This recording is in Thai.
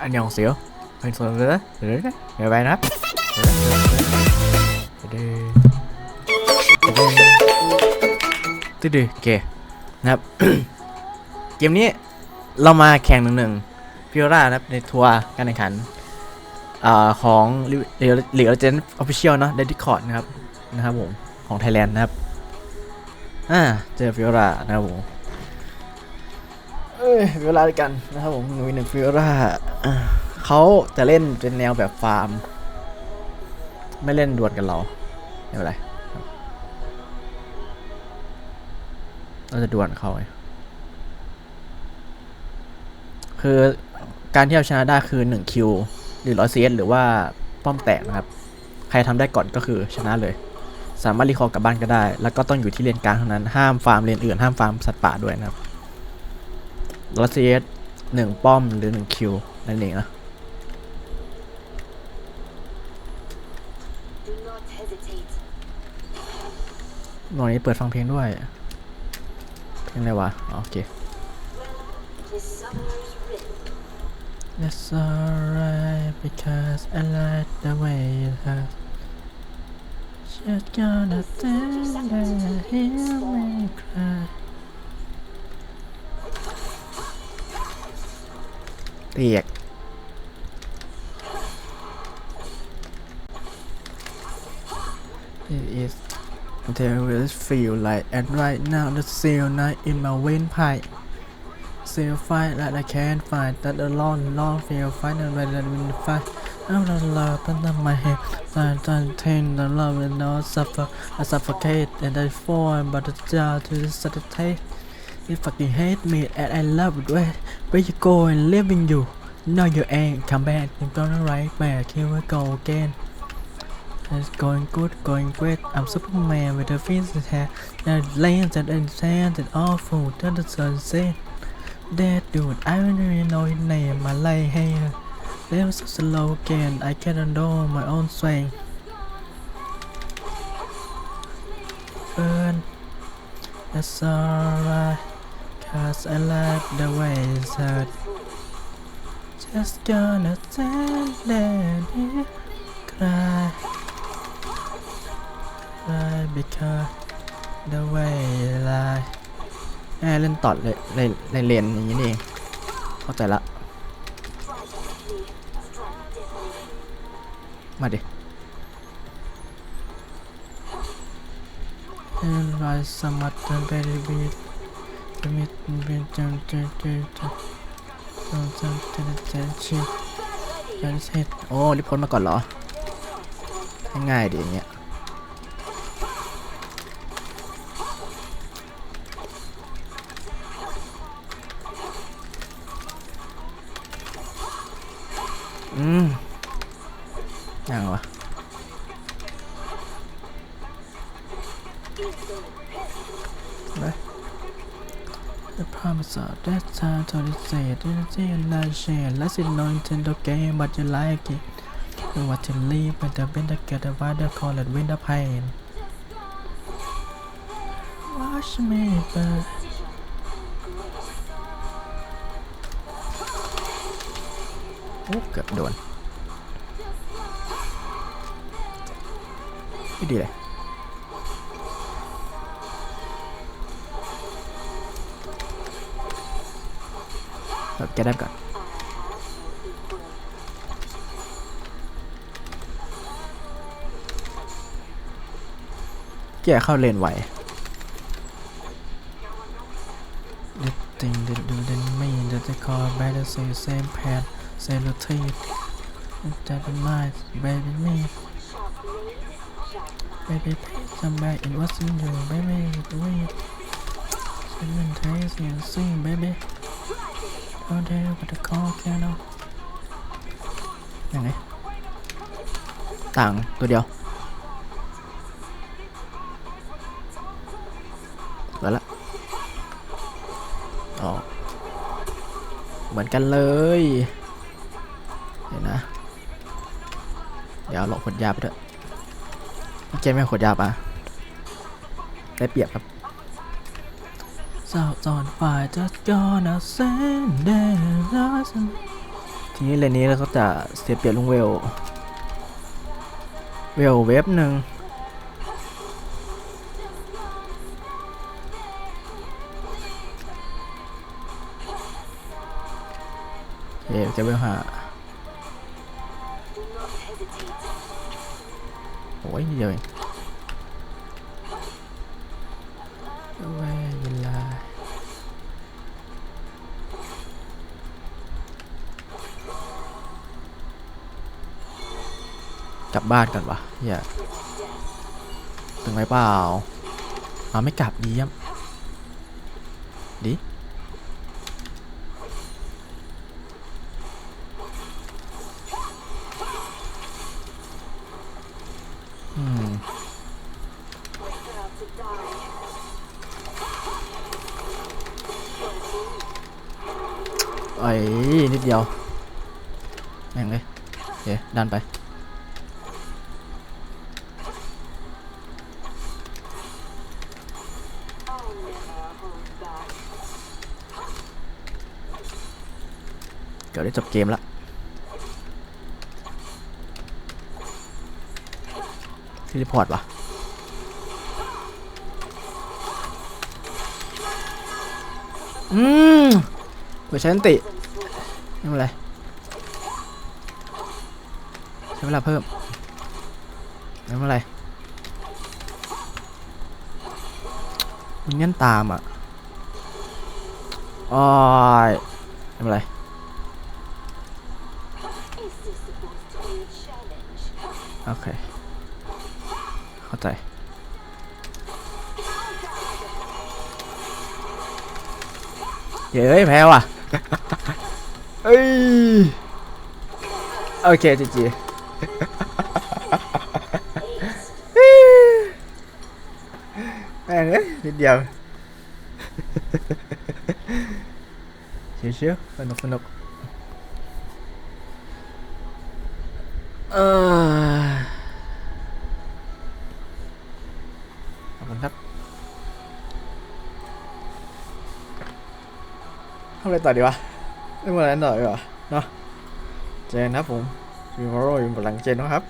อันยองเสียวเป็นส่วนเลยนะเดี๋ยวเดี๋ยวไปนะครับเดี๋ยวเดี๋ยวตื้อดื้อเคนะครับ เกมนี้เรามาแข่งหนึ่งหนึ่งพิโอรานะครับในทัวร์การแข่งขันของลีกลีกเจนออฟฟิเชียลเนาะเดดิคอร์ดนะครับนะครับผมของไทยแลนด์นะครับ อ่า เจอฟิโอร่านะครับผม เวลาด้วยกันนะครับผมหนุ่ยหนึ่งฟิโอร่าเขาจะเล่นเป็นแนวแบบฟาร์ม ไม่เล่นดวลกันเราไม่เป็นไรเราจะดวลเขาไงคือการที่เราชนะได้คือ1คิวหรือร้อยเซหรือว่าป้อมแตกนะครับ ใครทำได้ก่อนก็คือชนะเลย สามารถรีคอร์กลับบ้านก็ได้ แล้วก็ต้องอยู่ที่เลนกลางเท่านั้นห้ามฟาร์มเลนอื่นห้ามฟาร์มสัตว์ป่าด้วยนะครับ รัสเซียหนึ่งป้อมหรือหนึ่งคิวนั่นเองนะ Do not hesitate. หน่อยนี้เปิดฟังเพลงด้วย เพลงอะไรวะอ๋อโอเค The summer's rhythm. That's alright because I like the way you have Just gonna stand there hear me cry เรียก It is there will feel like and right now the seal night in my windpipe Still fight like I can't fight that alone long feel fight and when I win the fight I'm not love under my head I don't think the love and no suffer I suffocate and I fall but the jar to the satisfy you fucking hate me and I love it where you go and living you know you ain't come back you're gonna right back here we go again It's going good, going great. I'm Superman with a face and hair. That lands and and sand and awful to the sunset. That dude, I don't really know his name. My light hair. They was so slow again. I cannot know my own swing. That's alright. Cause I like the way it's hurt. Just gonna stand there and cry. Cry because the way you lie แม่เล่นตอดเลยในในเลนอย่างนี้นี่เองเข้าใจละ มาดิ And rise some up and very beat the meat and be down to to to don't jump to the tension ยันเสร็จโอ้รีบพ้นมาก่อนเหรอ ง่ายๆดิอย่างเงี้ยอืมยังวะ So that time to say didn't say a lot share Let's it no Nintendo game but you like it You want to leave but the been to get a wider call it winter pain Watch me but โอ้เกือบโดนไม่ดีเลย แบบจะได้ก่อนแกเข้าเลนไหวติงเด็ดดูเด็ดไม่เดจะคอแบดเซเซมแพนเซลูทีฟจะเป็นม่เบบี้ม่ baby please come back it wasn't you baby wait I didn't taste you sing baby All day with the call piano ยังไงต่างตัวเดียวเหลือละอ๋อเหมือนกันเลย เดี๋ยวนะ เดี๋ยวหลอกขวดยาไปเถอะพี่เจไม่ขวดยาปะได้เปรียบครับ So on fire just gonna send it ทีนี้เลนนี้เราก็จะเสียเปรียบลุงเวล เวลเวฟหนึ่งเอ๊จะเวลหาโอ้ยเดียวเอง กลับบ้านก่อนวะอย่าถึงไหมเปล่าเอาไม่กลับดีอะดีอืมไอ้นิดเดียวแม่งเลยโอเคดันไป เดี๋ยวได้จบเกมละทีรีพอร์ตวะอืมเปิดใช้อันติไม่เป็นไรใช้เวลาเพิ่มไม่เป็นไรมินเนี่ยนตามอะอ้อยไม่เป็นไร โอเค เข้าใจเย้ยแพ้ว่ะเอ้ย โอเคจีจีแม่งเอ้ยนิดเดียวชิวๆสนุกสนุกเออ อะไรต่อดีวะไม่มาอะไรต่อดีวะเนาะเจนครับผมมีมอร์โรอยู่บนหลังเจนนะครับ